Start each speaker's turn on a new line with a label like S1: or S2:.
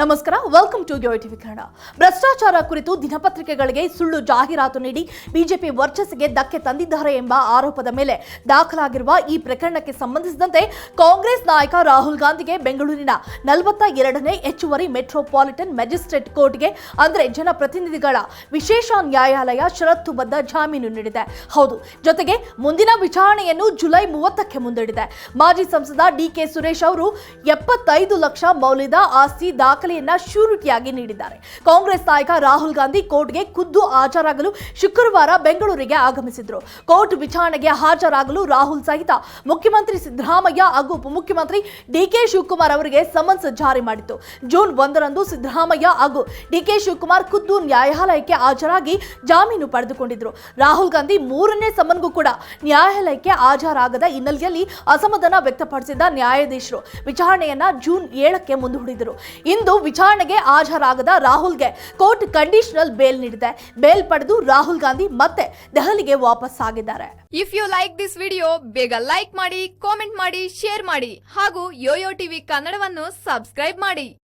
S1: ನಮಸ್ಕಾರ welcome to TV Kannada. ಭ್ರಷ್ಟಾಚಾರ ಕುರಿತು ದಿನಪತ್ರಿಕೆಗಳಿಗೆ ಸುಳ್ಳು ಜಾಹೀರಾತು ನೀಡಿ ಬಿಜೆಪಿ ವರ್ಚಸ್ಸಿಗೆ ಧಕ್ಕೆ ತಂದಿದ್ದಾರೆ ಎಂಬ ಆರೋಪದ ಮೇಲೆ ದಾಖಲಾಗಿರುವ ಈ ಪ್ರಕರಣಕ್ಕೆ ಸಂಬಂಧಿಸಿದಂತೆ ಕಾಂಗ್ರೆಸ್ ನಾಯಕ ರಾಹುಲ್ ಗಾಂಧಿಗೆ ಬೆಂಗಳೂರಿನ ನಲವತ್ತ ಎರಡನೇ ಹೆಚ್ಚುವರಿ ಮೆಟ್ರೋಪಾಲಿಟನ್ ಮ್ಯಾಜಿಸ್ಟ್ರೇಟ್ ಕೋರ್ಟ್ಗೆ, ಅಂದರೆ ಜನಪ್ರತಿನಿಧಿಗಳ ವಿಶೇಷ ನ್ಯಾಯಾಲಯ ಷರತ್ತುಬದ್ಧ ಜಾಮೀನು ನೀಡಿದೆ. ಹೌದು, ಜೊತೆಗೆ ಮುಂದಿನ ವಿಚಾರಣೆಯನ್ನು ಜುಲೈ ಮೂವತ್ತಕ್ಕೆ ಮುಂದಿಡಿದೆ. ಮಾಜಿ ಸಂಸದ ಡಿಕೆ ಸುರೇಶ್ ಅವರು ಎಪ್ಪತ್ತೈದು ಲಕ್ಷ ಮೌಲ್ಯದ ಆಸ್ತಿ ದಾಖಲೆಯನ್ನ ಶ್ಯೂರಿಟಿಯಾಗಿ ನೀಡಿದ್ದಾರೆ. ಕಾಂಗ್ರೆಸ್ ನಾಯಕ ರಾಹುಲ್ ಗಾಂಧಿ ಕೋರ್ಟ್ಗೆ ಖುದ್ದು ಹಾಜರಾಗಲು ಶುಕ್ರವಾರ ಬೆಂಗಳೂರಿಗೆ ಆಗಮಿಸಿದ್ರು. ಕೋರ್ಟ್ ವಿಚಾರಣೆಗೆ ಹಾಜರಾಗಲು ರಾಹುಲ್ ಸಹಿತ ಮುಖ್ಯಮಂತ್ರಿ ಸಿದ್ದರಾಮಯ್ಯ ಹಾಗೂ ಉಪಮುಖ್ಯಮಂತ್ರಿ ಡಿಕೆ ಶಿವಕುಮಾರ್ ಅವರಿಗೆ ಸಮನ್ಸ್ ಜಾರಿ ಮಾಡಿತ್ತು. ಜೂನ್ ಒಂದರಂದು ಸಿದ್ದರಾಮಯ್ಯ ಹಾಗೂ ಡಿಕೆ ಶಿವಕುಮಾರ್ ಖುದ್ದು ನ್ಯಾಯಾಲಯಕ್ಕೆ ಹಾಜರಾಗಿ ಜಾಮೀನು ಪಡೆದುಕೊಂಡಿದ್ರು. ರಾಹುಲ್ ಗಾಂಧಿ ಮೂರನೇ ಸಮನ್ಗೂ ಕೂಡ ನ್ಯಾಯಾಲಯಕ್ಕೆ ಹಾಜರಾಗದ ಹಿನ್ನೆಲೆಯಲ್ಲಿ ಅಸಮಾಧಾನ ವ್ಯಕ್ತಪಡಿಸಿದ ನ್ಯಾಯಾಧೀಶರು. ವಿಚಾರಣೆಯನ್ನ ಜೂನ್ ಏಳಕ್ಕೆ ಮುಂದೂಡಿದರು. ಇಂದು ವಿಚಾರಣೆಗೆ ಹಾಜರಾಗದ ರಾಹುಲ್ಗೆ ಕೋರ್ಟ್ ಕಂಡೀಷನಲ್ ಬೇಲ್ ನೀಡಿದೆ. ಬೇಲ್ ಪಡೆದು ರಾಹುಲ್ ಗಾಂಧಿ ಮತ್ತೆ ದೆಹಲಿಗೆ ವಾಪಸ್ ಆಗಿದ್ದಾರೆ.
S2: If you like this video ಬೇಗ ಲೈಕ್ ಮಾಡಿ ಕಾಮೆಂಟ್ ಮಾಡಿ ಶೇರ್ ಮಾಡಿ ಹಾಗೂ ಯೋಯೋ ಟಿವಿ ಕನ್ನಡವನ್ನು ಸಬ್ಸ್ಕ್ರೈಬ್ ಮಾಡಿ.